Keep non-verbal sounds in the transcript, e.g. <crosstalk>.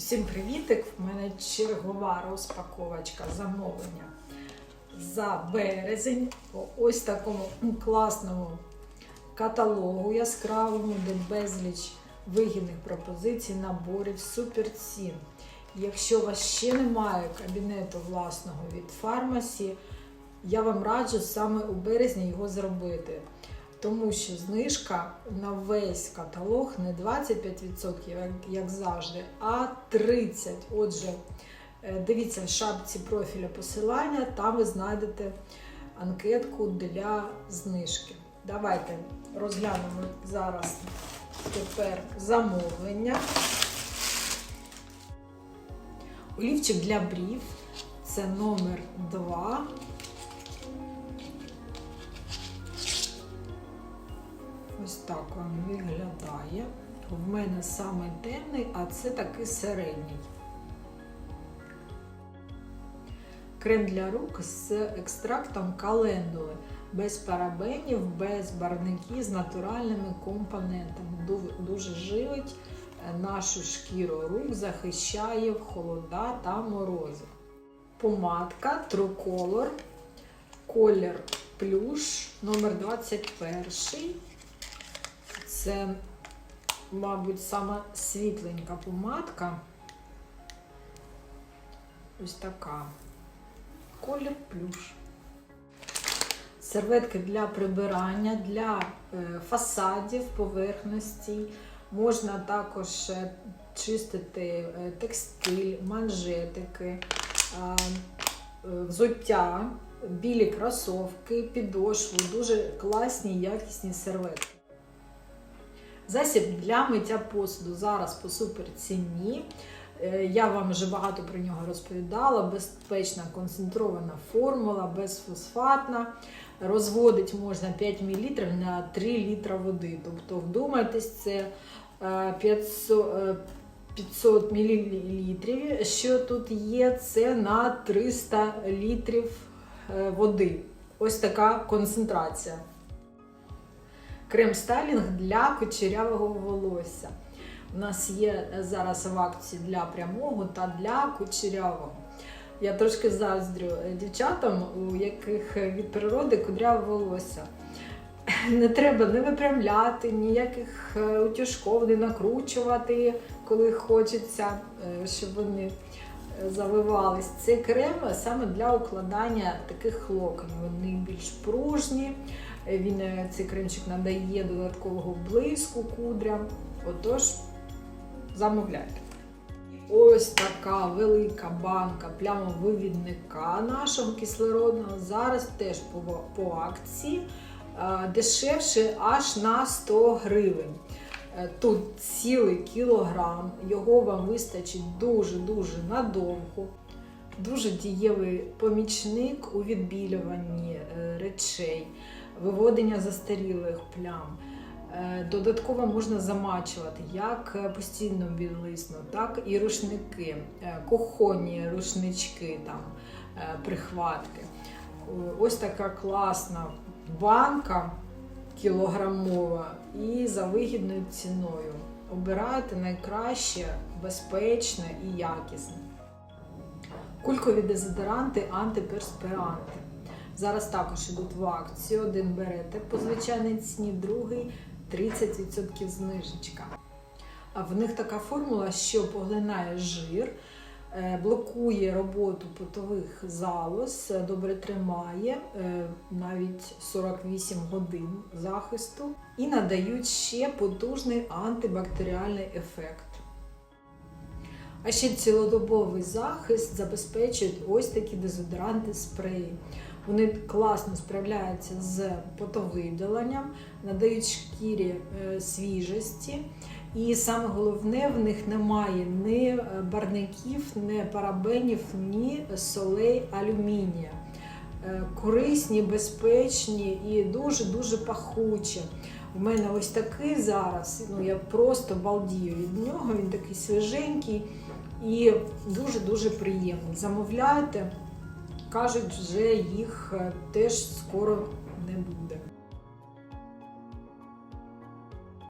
Всім привітик! В мене чергова розпаковочка замовлення за березень. По Ось такому класному каталогу яскравому, де безліч вигідних пропозицій, наборів, суперцін. Якщо у вас ще немає кабінету власного від фармасі, я вам раджу саме у березні його зробити. Тому що знижка на весь каталог не 25%, як, завжди, а 30%. Отже, е, дивіться в шапці профіля посилання, там ви знайдете анкетку для знижки. Давайте розглянемо зараз тепер замовлення. Олівчик для брів. Це номер 2. Ось так він виглядає. В мене саме темний, а це такий середній. Крем для рук з екстрактом календули. Без парабенів, без барників, з натуральними компонентами. Дуже живить е, нашу шкіру рук, захищає в холода та морози. Помадка True Color, колір плюш, номер 21. Це, мабуть, сама світленька помадка. Ось така. Колір плюш. Серветки для прибирання, для е, фасадів, поверхностей. Можна також е, чистити е, текстиль, манжетики, взуття, білі кросовки, підошву. Дуже класні, якісні серветки. Засіб для миття посуду зараз по суперціні. Е, Я вам вже багато про нього розповідала. Безпечна концентрована формула, безфосфатна. Розводить можна 5 мл на 3 літра води. Тобто, вдумайтесь, це е, 500, е, 500 мл. Що тут є, це на 300 літрів е, води. Ось така концентрація. Крем стайлінг для кучерявого волосся. У нас є зараз в акції для прямого та для кучерявого. Я трошки заздрю е, дівчатам, у яких від природи кудряве волосся. <laughs> Не треба не випрямляти, ніяких е, утюжков не накручувати, коли хочеться, е, щоб вони е, завивались. Це крем саме для укладання таких локонів. Вони більш пружні. Він е, цей кремчик надає додаткового блиску кудрям. Отож, замовляйте. Ось така велика банка плямовивідника нашого кислородного. Зараз теж по, по акції. Е, Дешевше аж на 100 гривень. Е, Тут цілий кілограм, його вам вистачить дуже-дуже надовго. Дуже дієвий помічник у відбілюванні речей, виводення застарілих плям. Е, Додатково можна замачувати як е, постійно білизну, так і рушники, е, кухонні рушнички, там, прихватки. Ось така класна банка кілограмова і за вигідною ціною. Обирайте найкраще, безпечне і якісне. Кулькові дезодоранти, антиперспіранти. Зараз також йдуть в акцію. Один берете по звичайній ціні, другий 30% знижечка. А в них така формула, що поглинає жир, е, блокує роботу потових залоз, е, добре тримає е, навіть 48 годин захисту і надають ще потужний антибактеріальний ефект. А ще цілодобовий захист забезпечують ось такі дезодоранти спреї. Вони класно справляються з потовидаленням, надають шкірі е, свіжості. І саме головне, в них немає ні барників, ні парабенів, ні солей алюмінія. Е, Корисні, безпечні і дуже-дуже пахучі. У мене ось такий зараз. Ну я просто балдію від нього. Він такий свіженький і дуже-дуже приємний. Замовляйте, кажуть, вже їх е, теж скоро не буде.